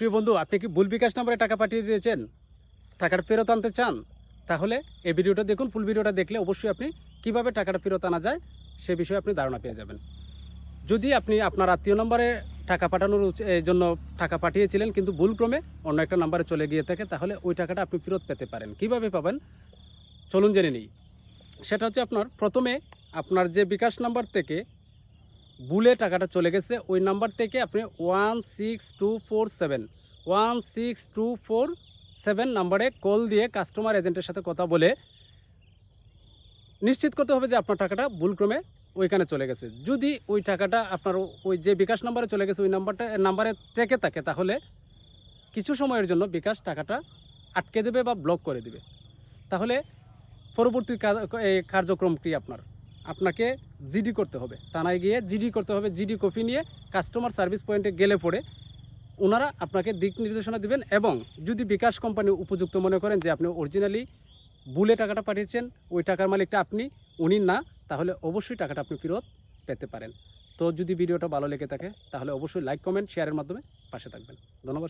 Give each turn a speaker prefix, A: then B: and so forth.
A: প্রিয় বন্ধু, আপনি কি ভুল বিকাশ নম্বরে টাকা পাঠিয়ে দিয়েছেন? টাকাটা ফেরত আনতে চান? তাহলে এই ভিডিওটা দেখুন, ফুল ভিডিওটা দেখলে অবশ্যই আপনি কীভাবে টাকাটা ফেরত আনা যায় সে বিষয়ে আপনি ধারণা পেয়ে যাবেন। যদি আপনি আপনার আত্মীয় নম্বরে টাকা পাঠানোর জন্য টাকা পাঠিয়েছিলেন, কিন্তু ভুলক্রমে অন্য একটা নম্বরে চলে গিয়ে থাকে, তাহলে ওই টাকাটা আপনি ফেরত পেতে পারেন। কীভাবে পাবেন? চলুন জেনে নিই। সেটা হচ্ছে আপনার প্রথমে আপনার যে বিকাশ নাম্বার থেকে ভুলে টাকাটা চলে গেছে। ওই নাম্বার থেকে আপনি one six two four seven one six two four seven নাম্বারে কল দিয়ে কাস্টমার এজেন্টের সাথে কথা বলে নিশ্চিত করতে হবে যে আপনার টাকাটা ভুলক্রমে ওইখানে চলে গেছে। যদি ওই টাকাটা আপনার ওই যে বিকাশ নাম্বারে চলে গেছে, ওই নাম্বারটা, নাম্বারে থেকে থাকে, তাহলে কিছু সময়ের জন্য বিকাশ টাকাটা আটকে দেবে বা ব্লক করে দিবে। তাহলে পরবর্তী কার্যক্রম কি আপনার আপনাকে জিডি করতে হবে। থানায় গিয়ে জিডি করতে হবে জিডি কপি নিয়ে কাস্টমার সার্ভিস পয়েন্টে গেলে পরে ওনারা আপনাকে দিক নির্দেশনা দিবেন এবং যদি বিকাশ কোম্পানি উপযুক্ত মনে করেন যে আপনি অরিজিনালি বুলে টাকাটা পাঠিয়েছেন, ওই টাকার মালিকটা আপনি, উনি না, তাহলে অবশ্যই টাকাটা আপনি ফেরত পেতে পারেন। তো যদি ভিডিওটা ভালো লেগে থাকে, তাহলে অবশ্যই লাইক কমেন্ট শেয়ারের মাধ্যমে পাশে থাকবেন। ধন্যবাদ।